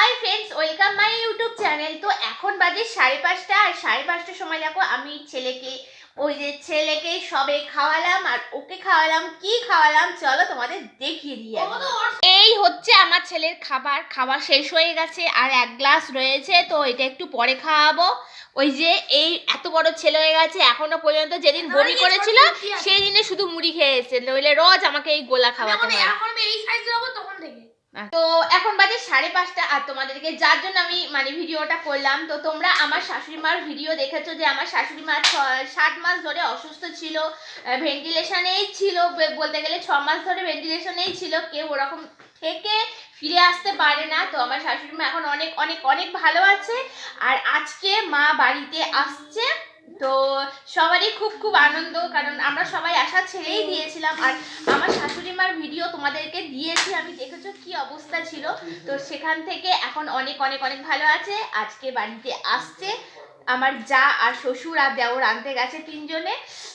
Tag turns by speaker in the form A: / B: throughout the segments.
A: Hi friends welcome my YouTube channel তো এখন বাজে সাড়ে পাঁচটা আর সাড়ে পাঁচটার সময় দেখো আমি ছেলেকে ওই যে ছেলেকে সবে খাওয়ালাম আর ওকে খাওয়ালাম কি খাওয়ালাম? চলো তোমাদের দেখিয়ে দিই এই হচ্ছে আমার ছেলের খাবার খাবার শেষ হয়ে গেছে আর এক গ্লাস রয়েছে তো এটা একটু পরে খাওয়াবো। ওই যে এই এত বড় ছেলে হয়ে গেছে এখনও পর্যন্ত যেদিন বমি করেছিল সেই দিনে শুধু মুড়ি খেয়েছে নইলে রোজ আমাকে এই গোলা খাওয়াতে হয়।
B: থেকে।
A: তো বাজে সাড়ে পাঁচটা, আর তোমাদেরকে যার জন্য আমি মানে ভিডিওটা করলাম, তো তোমরা আমার শাশুড়ি মার ভিডিও দেখেছ যে আমার শাশুড়ি মা সাত মাস ধরে অসুস্থ ছিল ভেন্টিলেশনেই ছিল বলতে গেলে ছ মাস ধরে ভেন্টিলেশনেই ছিল, কেউ ওরকম থেকে ফিরে আসতে পারে না, তো আমার শাশুড়ি মা এখন অনেক অনেক অনেক ভালো আছে, আর আজকে মা বাড়িতে আসছে। তো সবারই খুব খুব আনন্দ, কারণ আমরা সবাই আশা ছেড়েই দিয়েছিলাম। আর আমার শাশুড়ি মার ভিডিও তোমাদেরকে দিয়েছি, আমি দেখেছ কি অবস্থা ছিল। তো সেখান থেকে এখন অনেক অনেক অনেক ভালো আছে। আজকে বাড়িতে আসছে। আমার যা আর শ্বশুর আর দেওর আনতে গেছে তিনজনে।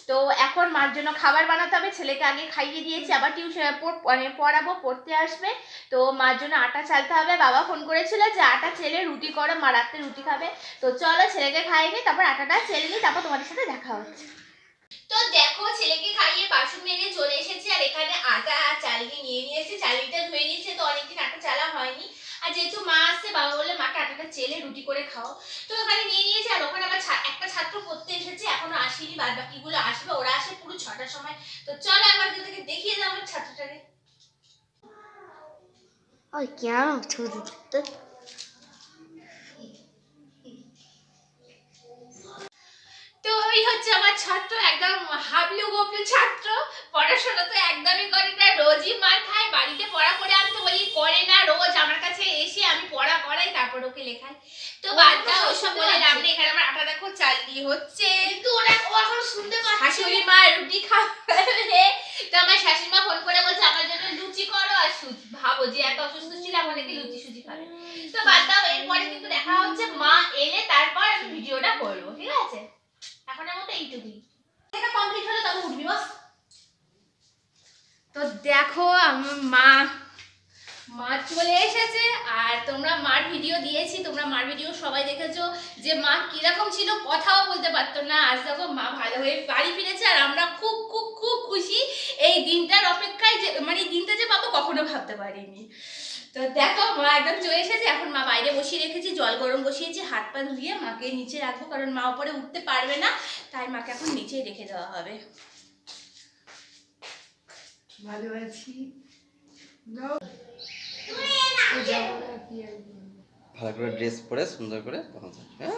A: তো এখন মার জন্য খাবার বানাতে হবে, ছেলেকে আগে খাইয়ে দিয়েছি, আবার টিউশন মানে পড়াবো, পড়তে আসবে। তো মার জন্য আটা চালতে হবে। বাবা ফোন করেছিল যে আটা ছেলে রুটি করো, মা রাত্রে রুটি খাবে। তো চলো ছেলেকে খাইয়ে নিই তারপর আটাটা চেলে নিই তারপর তোমাদের সাথে দেখা হচ্ছে। তো দেখো, ছেলেকে খাইয়ে বাসন মেরে চলে এসেছি, আর এখানে আটা আর চালনি নিয়ে নিয়েছে চালনিটা ধুয়ে নিয়েছে তো অনেকদিন আটা চালা হয়নি আর যেহেতু মা আসছে বাবা বললে মাকে আটাটা চেলে রুটি করে খাও। তো ওখানে নিয়ে নিয়েছে আর ওখানে আবার একটা ছাত্র পড়তে এসেছে এখনও আসেনি বাদ বাকিগুলো আসবে ওরা আসে পুরো ছটার সময়। তো চলো একবার তোদেরকে দেখিয়ে দাও আমার ছাত্রটাকে। তো ওই হচ্ছে আমার ছাত্র একদম হাবলু গপলু ছাত্র। পড়াশোনা তো একদমই করে না রোজই মার খায় বাড়িতে পড়া করে না রোজ আমার কাছে এসে আমি পড়া করাই তারপর ওকে লেখাই তো বাচ্চা ওইসব বলে লাভ নেই এখানে আমার আটা দেখো চাল দিয়ে হচ্ছে।
B: কিন্তু ওরা ও এখন শুনতে পাচ্ছে।
A: শাশুড়ি মা রুটি খাবে। তো আমার শাশুড়ি মা ফোন করে বলছে আমার জন্য লুচি করো আর সুজি। ভাবো যে এত অসুস্থ ছিলাম অনেকে লুচি সুজি খাবে। তো বাদ দাও এরপরে কিন্তু দেখা হচ্ছে মা এলে তারপর আমি ভিডিওটা করব ঠিক আছে? এখনের মতো এইটুকুই। এটা কমপ্লিট হলে তবে উঠবি বস। তো দেখো আমার মা মা চলে এসেছে, আর তোমরা মার ভিডিও দিয়েছি, তোমরা মার ভিডিও সবাই দেখেছ যে মা কীরকম ছিল, কথাও বলতে পারতো না। আজ দেখো মা ভালো হয়ে বাড়ি ফিরেছে, আর আমরা খুব খুব খুব খুশি এই দিনটার অপেক্ষায় যে মানে এই দিনটা যে পাবো কখনো ভাবতে পারিনি। তো দেখো, মা একদম চলে এসেছে, এখন মা বাইরে বসিয়ে রেখেছি, জল গরম বসিয়েছি, হাত পা ধুয়ে মাকে নিচে রাখব, কারণ মা উপরে উঠতে পারবে না, তাই মাকে এখন নিচেই রেখে দেওয়া হবে।
C: ভালো আছি।
D: ভালো করে ড্রেস পরে সুন্দর করে তখন হ্যাঁ?